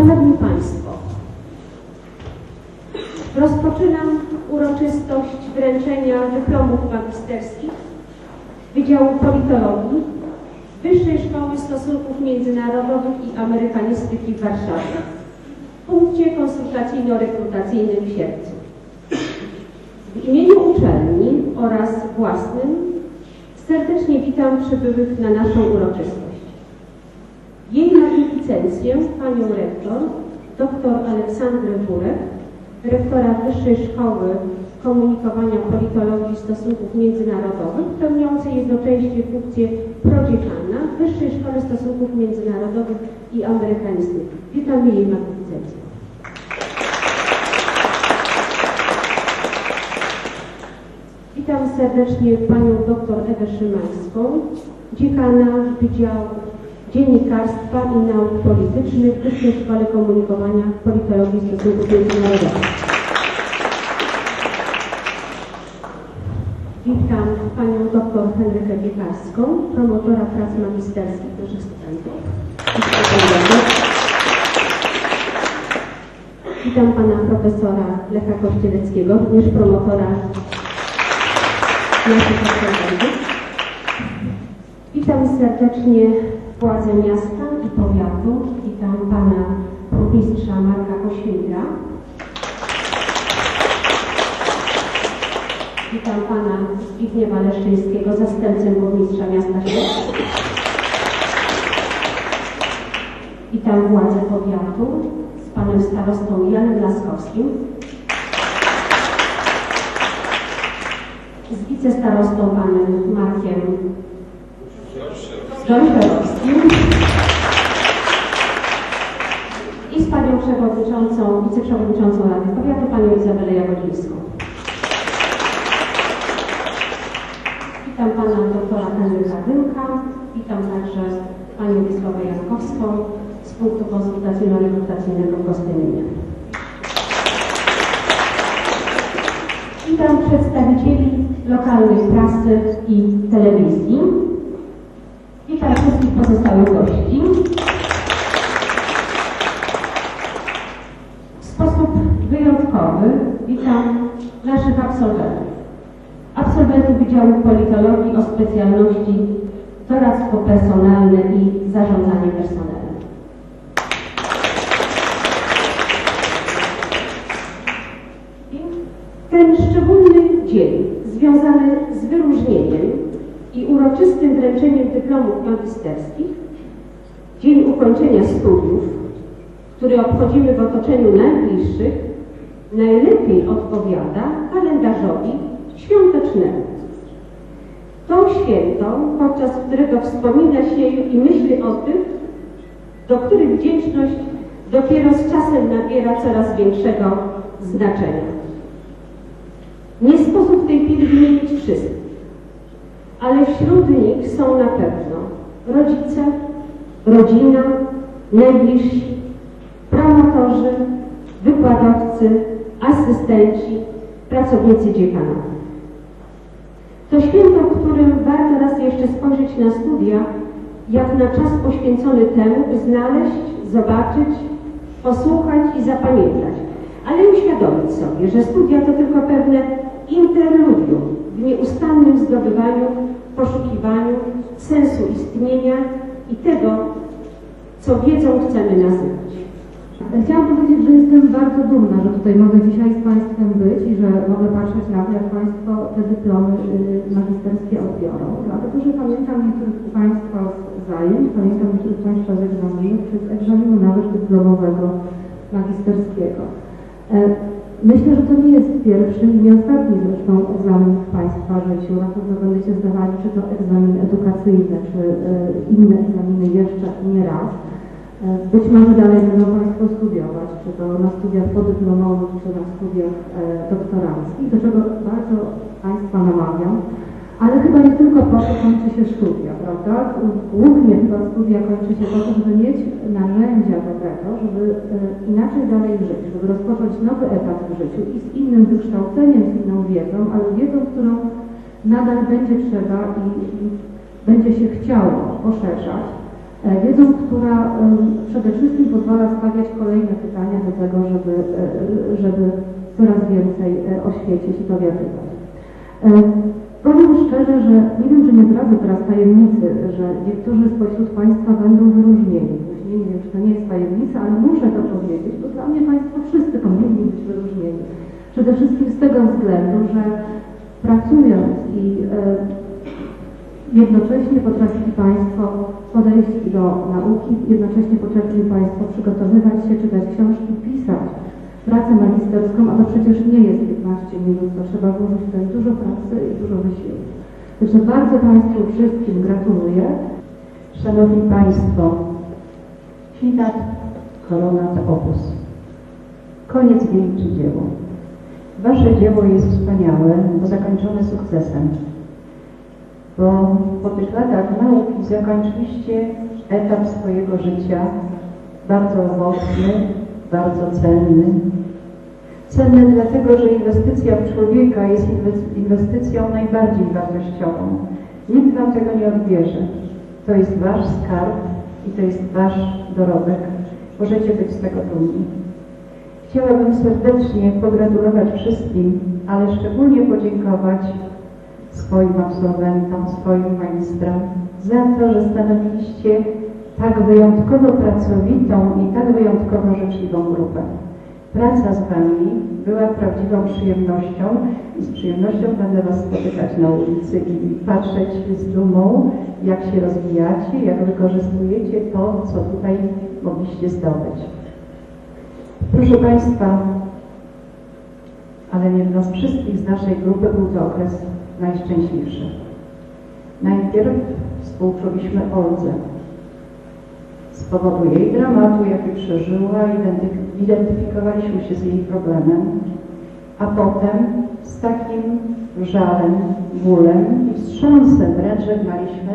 Szanowni Państwo, rozpoczynam uroczystość wręczenia dyplomów magisterskich Wydziału Politologii Wyższej Szkoły Stosunków Międzynarodowych i Amerykanistyki w Warszawie w punkcie konsultacyjno-rekrutacyjnym w Sierpcu. W imieniu uczelni oraz własnym serdecznie witam przybyłych na naszą uroczystość. Panią rektor, dr Aleksandrę Burek, rektora Wyższej Szkoły Komunikowania Politologii Stosunków Międzynarodowych, pełniącej jednocześnie funkcję prodziekana Wyższej Szkole Stosunków Międzynarodowych i Amerykanistyki. Witamy jej magnificencję. Witam serdecznie panią dr Ewę Szymańską, dziekana Wydziału Dziennikarstwa i Nauk Politycznych w Szkole Komunikowania Politologii Stosunków Międzynarodowych. Witam panią dr Henrykę Piekarską, promotora prac magisterskich naszych studentów. Witam pana profesora Lecha Kościeleckiego, również promotora naszych. Witam serdecznie władze miasta i powiatu. Witam pana burmistrza Marka Kośmidra. Witam pana Zbigniewa Leszczyńskiego, zastępcę burmistrza miasta Siedlce. Witam władze powiatu z panem starostą Janem Laskowskim. z wicestarostą panem Markiem Dążerowskim i z panią przewodniczącą, wiceprzewodniczącą Rady Powiatu, panią Izabelę Jagodzińską. Witam pana doktora Henryka Dymka, witam także panią Wisławę Jankowską z punktu konsultacyjno-rekrutacyjnego w Gostyninie. Witam przedstawicieli lokalnej prasy i telewizji. Witam wszystkich pozostałych gości. W sposób wyjątkowy witam naszych absolwentów. Absolwentów Wydziału Politologii o specjalności doradztwo personalne i zarządzanie personelem. Ten szczególny dzień związany z wyróżnieniem i uroczystym wręczeniem dyplomów magisterskich, dzień ukończenia studiów, który obchodzimy w otoczeniu najbliższych, najlepiej odpowiada kalendarzowi świątecznemu. To święto, podczas którego wspomina się i myśli o tych, do których wdzięczność dopiero z czasem nabiera coraz większego znaczenia. Nie sposób w tej chwili wymienić wszystkich, ale wśród nich są na pewno rodzice, rodzina, najbliżsi, promotorzy, wykładowcy, asystenci, pracownicy dziekana. To święto, w którym warto raz jeszcze spojrzeć na studia, jak na czas poświęcony temu, by znaleźć, zobaczyć, posłuchać i zapamiętać, ale uświadomić sobie, że studia to tylko pewne interludium w nieustannym zdobywaniu, poszukiwaniu sensu istnienia i tego, co wiedzą chcemy nazywać. Chciałam powiedzieć, że jestem bardzo dumna, że tutaj mogę dzisiaj z Państwem być i że mogę patrzeć na to, jak Państwo te dyplomy y, magisterskie odbiorą. Dlatego, że pamiętam niektórych Państwa z zajęć, pamiętam niektórych Państwa z egzaminów, czy z egzaminu nawet dyplomowego magisterskiego. E, Myślę, że to nie jest pierwszy i nie ostatni zresztą egzamin w Państwa życiu. Na pewno będziecie zdawali czy to egzamin edukacyjny, czy y, inne egzaminy jeszcze nie raz. E, Być może dalej będą Państwo studiować, czy to na studiach podyplomowych, czy na studiach e, doktoranckich, do czego bardzo Państwa namawiam. Ale chyba nie tylko po to kończy się studia, prawda? Głównie chyba studia kończy się po to, żeby mieć narzędzia do tego, żeby e, inaczej dalej żyć, żeby rozpocząć nowy etap w życiu i z innym wykształceniem, z inną wiedzą, ale wiedzą, którą nadal będzie trzeba i, będzie się chciało poszerzać. E, Wiedzą, która przede wszystkim pozwala stawiać kolejne pytania do tego, żeby, e, żeby coraz więcej o świecie się dowiadywać. Powiem szczerze, że nie wiem, czy nie zdradzę teraz tajemnicy, że niektórzy spośród Państwa będą wyróżnieni. Nie wiem, czy to nie jest tajemnica, ale muszę to powiedzieć, bo dla mnie Państwo wszyscy powinni być wyróżnieni. Przede wszystkim z tego względu, że pracując i e, jednocześnie potrafili Państwo podejść do nauki, jednocześnie potrafili Państwo przygotowywać się, czytać książki, pisać pracę magisterską, a to przecież nie jest 15 minut, to trzeba włożyć tym dużo pracy i dużo wysiłku. Także bardzo Państwu wszystkim gratuluję. Szanowni Państwo, Fiat Coronat Opus. Koniec wielki dzieło. Wasze dzieło jest wspaniałe, bo zakończone sukcesem. Bo po tych latach nauki zakończyliście etap swojego życia bardzo owocny, bardzo cenny. Cenny dlatego, że inwestycja w człowieka jest inwes- inwestycją najbardziej wartościową. Nikt Wam tego nie odbierze. To jest Wasz skarb i to jest Wasz dorobek. Możecie być z tego dumni. Chciałabym serdecznie pogratulować wszystkim, ale szczególnie podziękować swoim absolwentom, swoim magistrom za to, że stanowiliście tak wyjątkowo pracowitą i tak wyjątkowo życzliwą grupę. Praca z Wami była prawdziwą przyjemnością i z przyjemnością będę Was spotykać na ulicy i patrzeć z dumą, jak się rozwijacie, jak wykorzystujecie to, co tutaj mogliście zdobyć. Proszę Państwa, ale nie dla nas wszystkich z naszej grupy był to okres najszczęśliwszy. Najpierw współczuliśmy Oldze. Z powodu jej dramatu, jaki przeżyła, identy- identyfikowaliśmy się z jej problemem, a potem z takim żalem, bólem i wstrząsem wręcz żegnaliśmy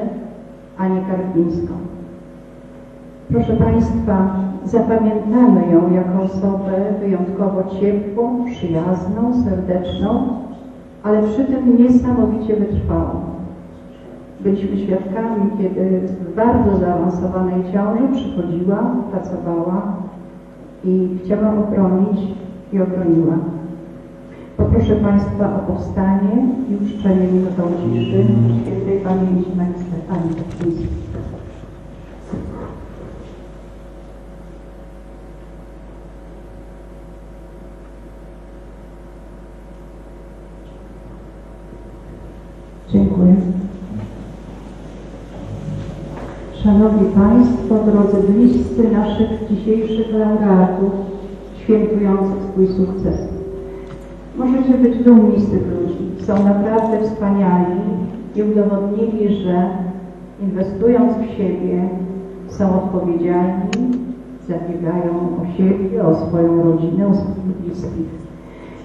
Anię Karpińską. Proszę Państwa, zapamiętamy ją jako osobę wyjątkowo ciepłą, przyjazną, serdeczną, ale przy tym niesamowicie wytrwałą. Byliśmy świadkami, kiedy w bardzo zaawansowanej ciąży przychodziła, pracowała i chciała ochronić i ochroniła. Poproszę Państwa o powstanie i uczczenie minutą ciszy świętej pamięci magistra Ani Kaczyńskiej. Dziękuję. Szanowni Państwo, drodzy bliscy naszych dzisiejszych laureatów świętujących swój sukces. Możecie być dumni z tych ludzi. Są naprawdę wspaniali i udowodnili, że inwestując w siebie są odpowiedzialni, zabiegają o siebie, o swoją rodzinę, o swoich bliskich.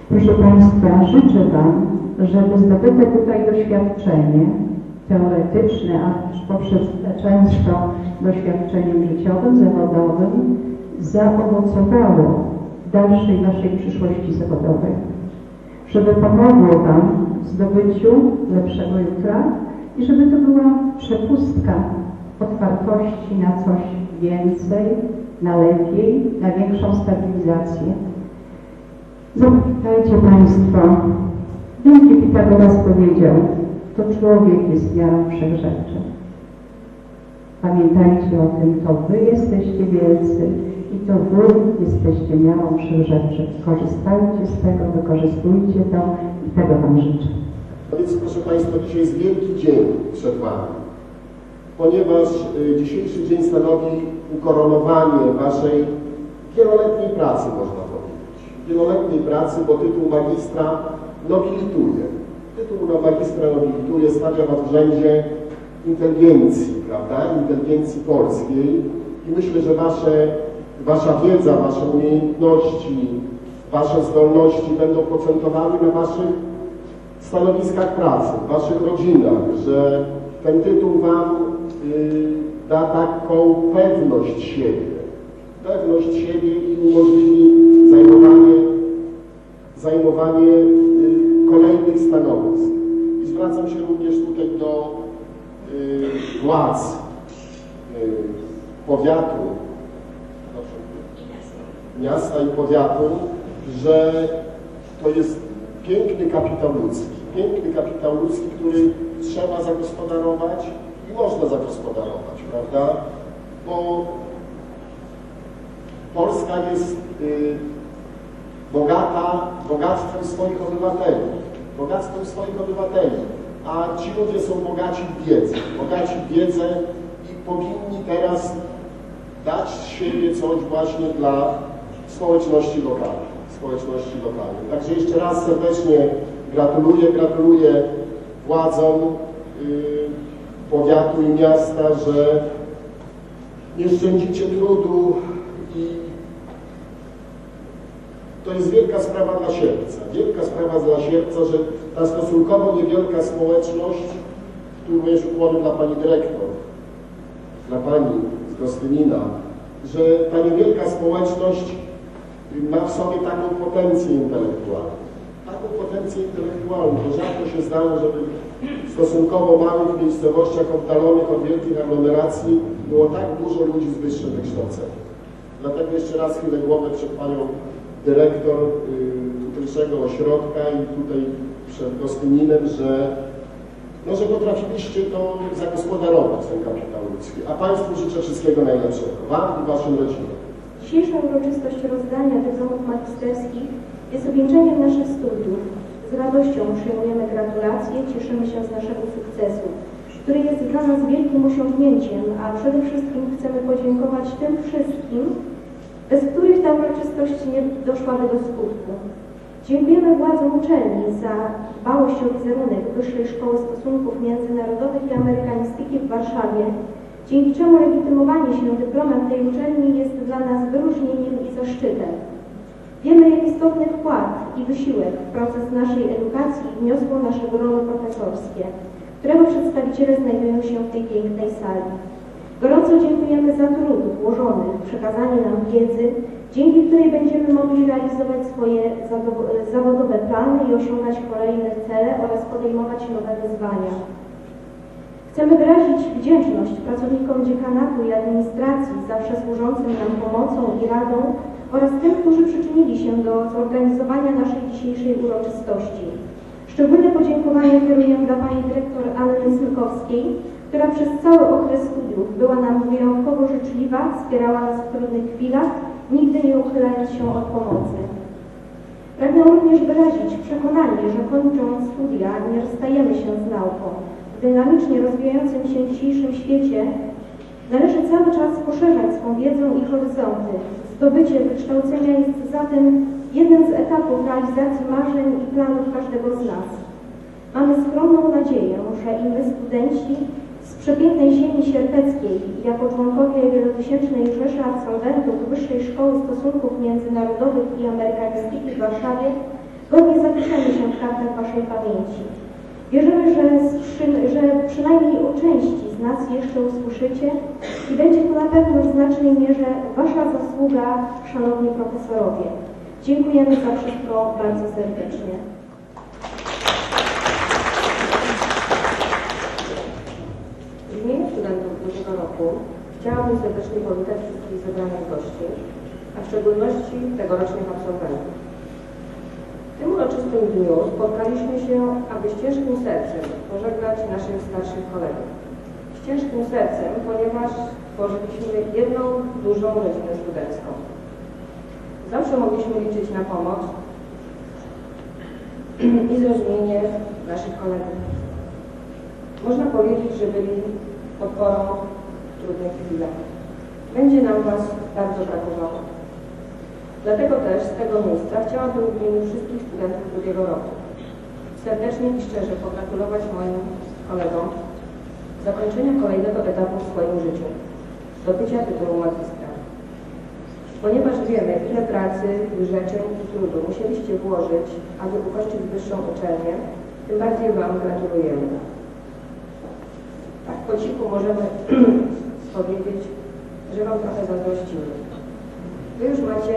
Proszę Państwa, życzę Wam, żeby zdobyte tutaj doświadczenie teoretyczne, a poprzez często doświadczeniem życiowym, zawodowym, zaowocowało w dalszej Waszej przyszłości zawodowej. Żeby pomogło Wam w zdobyciu lepszego jutra i żeby to była przepustka otwartości na coś więcej, na lepiej, na większą stabilizację. Zapamiętajcie Państwo, wielki Pitagoras powiedział, to człowiek jest miarą wszech rzeczy. Pamiętajcie o tym, to Wy jesteście wielcy i to Wy jesteście miarą wszech rzeczy. Korzystajcie z tego, wykorzystujcie to i tego Wam życzę. No Więc proszę Państwa, dzisiaj jest wielki dzień przed Wami, ponieważ y, dzisiejszy dzień stanowi ukoronowanie Waszej wieloletniej pracy, można powiedzieć. Wieloletniej pracy, bo tytuł magistra nobilituje. Tytuł na magistra nobilituje, stawia Was w rzędzie inteligencji, prawda? Inteligencji polskiej i myślę, że Wasze, Wasza wiedza, Wasze umiejętności, Wasze zdolności będą procentowały na Waszych stanowiskach pracy, w Waszych rodzinach, że ten tytuł Wam y, da taką pewność siebie, pewność siebie i umożliwi zajmowanie, zajmowanie y, kolejnych stanowisk. Zwracam się również tutaj do y, władz y, powiatu, miasta i powiatu, że to jest piękny kapitał ludzki. Piękny kapitał ludzki, który trzeba zagospodarować i można zagospodarować, prawda? Bo Polska jest y, bogata bogactwem swoich obywateli, bogactwem swoich obywateli, a ci ludzie są bogaci w wiedzę, bogaci w wiedzę i powinni teraz dać z siebie coś właśnie dla społeczności lokalnej, społeczności lokalnej. Także jeszcze raz serdecznie gratuluję, gratuluję władzom y, powiatu i miasta, że nie szczędzicie trudu i to jest wielka sprawa dla Sierpca. Wielka sprawa dla Sierpca, że ta stosunkowo niewielka społeczność, tu jest ukłony dla Pani Dyrektor, dla Pani z Gostynina, że ta niewielka społeczność ma w sobie taką potencję intelektualną. Taką potencję intelektualną. To rzadko się zdarza, żeby w stosunkowo małych miejscowościach oddalonych od wielkich aglomeracji było tak dużo ludzi z wyższym wykształceniem. Dlatego jeszcze raz chylę głowę przed Panią Dyrektor y, tutejszego ośrodka i tutaj przed Gostyninem, że, no, że potrafiliście to zagospodarować, ten kapitał ludzki. A Państwu życzę wszystkiego najlepszego. Wam i Waszym rodzinom. Dzisiejsza uroczystość rozdania dyplomów magisterskich jest obieńczeniem naszych studiów. Z radością przyjmujemy gratulacje, cieszymy się z naszego sukcesu, który jest dla nas wielkim osiągnięciem, a przede wszystkim chcemy podziękować tym wszystkim, bez których ta uroczystość nie doszłaby do skutku. Dziękujemy władzom uczelni za dbałość o wizerunek Wyższej Szkoły Stosunków Międzynarodowych i Amerykanistyki w Warszawie, dzięki czemu legitymowanie się dyplomem tej uczelni jest dla nas wyróżnieniem i zaszczytem. Wiemy, jak istotny wkład i wysiłek w proces naszej edukacji wniosło nasze grono profesorskie, którego przedstawiciele znajdują się w tej pięknej sali. Gorąco dziękujemy za trud włożony w przekazanie nam wiedzy, dzięki której będziemy mogli realizować swoje zawo- zawodowe plany i osiągać kolejne cele oraz podejmować nowe wyzwania. Chcemy wyrazić wdzięczność pracownikom dziekanatu i administracji zawsze służącym nam pomocą i radą oraz tym, którzy przyczynili się do zorganizowania naszej dzisiejszej uroczystości. Szczególne podziękowania kieruję dla Pani Dyrektor Anny Smykowskiej, która przez cały okres studiów była nam wyjątkowo życzliwa, wspierała nas w trudnych chwilach, nigdy nie uchylając się od pomocy. Pragnę również wyrazić przekonanie, że kończąc studia nie rozstajemy się z nauką. W dynamicznie rozwijającym się dzisiejszym świecie należy cały czas poszerzać swą wiedzę i horyzonty. Zdobycie wykształcenia jest zatem jednym z etapów realizacji marzeń i planów każdego z nas. Mamy skromną nadzieję, że i my studenci z przepięknej ziemi sierpeckiej, jako członkowie wielotysięcznej rzeszy absolwentów Wyższej Szkoły Stosunków Międzynarodowych i Amerykanistyki w Warszawie, godnie zapiszemy się w kartach Waszej pamięci. Wierzymy, że, przy, że przynajmniej o części z nas jeszcze usłyszycie i będzie to na pewno w znacznej mierze Wasza zasługa, Szanowni Profesorowie. Dziękujemy za wszystko bardzo serdecznie. W imieniu studentów drugiego roku chciałabym serdecznie powitać wszystkich zebranych gości, a w szczególności tegorocznych absolwentów. W tym uroczystym dniu spotkaliśmy się, aby z ciężkim sercem pożegnać naszych starszych kolegów. Z ciężkim sercem, ponieważ tworzyliśmy jedną dużą rodzinę studencką. Zawsze mogliśmy liczyć na pomoc i zrozumienie naszych kolegów. Można powiedzieć, że byli podporą w trudnych chwilach. Będzie nam Was bardzo brakowało. Dlatego też z tego miejsca chciałabym w imieniu wszystkich studentów drugiego roku serdecznie i szczerze pogratulować moim kolegom zakończenia kolejnego etapu w swoim życiu, zdobycia tytułu magistra. Ponieważ wiemy, ile pracy, wyrzeczeń i trudu musieliście włożyć, aby ukończyć wyższą uczelnię, tym bardziej Wam gratulujemy. Po cichu możemy powiedzieć, że Wam trochę zazdrościmy. Wy już macie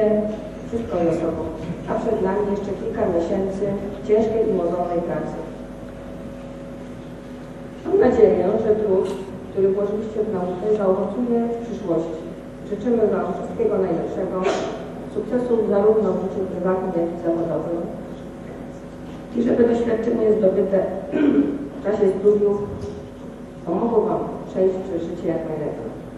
wszystko za sobą, a przed nami jeszcze kilka miesięcy ciężkiej i mozolnej pracy. Mam nadzieję, że trud, który włożyliście w naukę, zaowocuje w przyszłości Życzymy Wam wszystkiego najlepszego, sukcesów zarówno w życiu prywatnym, jak i zawodowym i żeby doświadczenie zdobyte w czasie studiów pomogło Wam przejść przez życie jak najlepiej. Kilka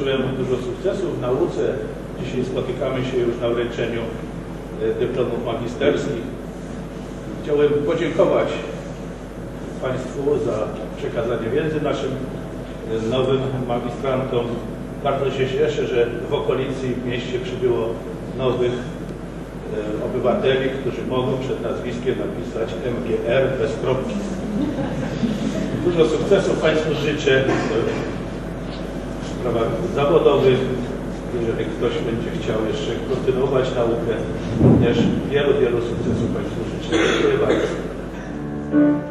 życzyłem dużo sukcesów w nauce. Dzisiaj spotykamy się już na wręczeniu e, dyplomów magisterskich. Chciałem podziękować Państwu za przekazanie wiedzy naszym e, nowym magistrantom. Bardzo się cieszę, że w okolicy i w mieście przybyło nowych e, obywateli, którzy mogą przed nazwiskiem napisać MGR bez kropki. Dużo sukcesów Państwu życzę sprawach zawodowych. Jeżeli ktoś będzie chciał jeszcze kontynuować naukę, również wielu, wielu sukcesów Państwu życzę. Dziękuję bardzo.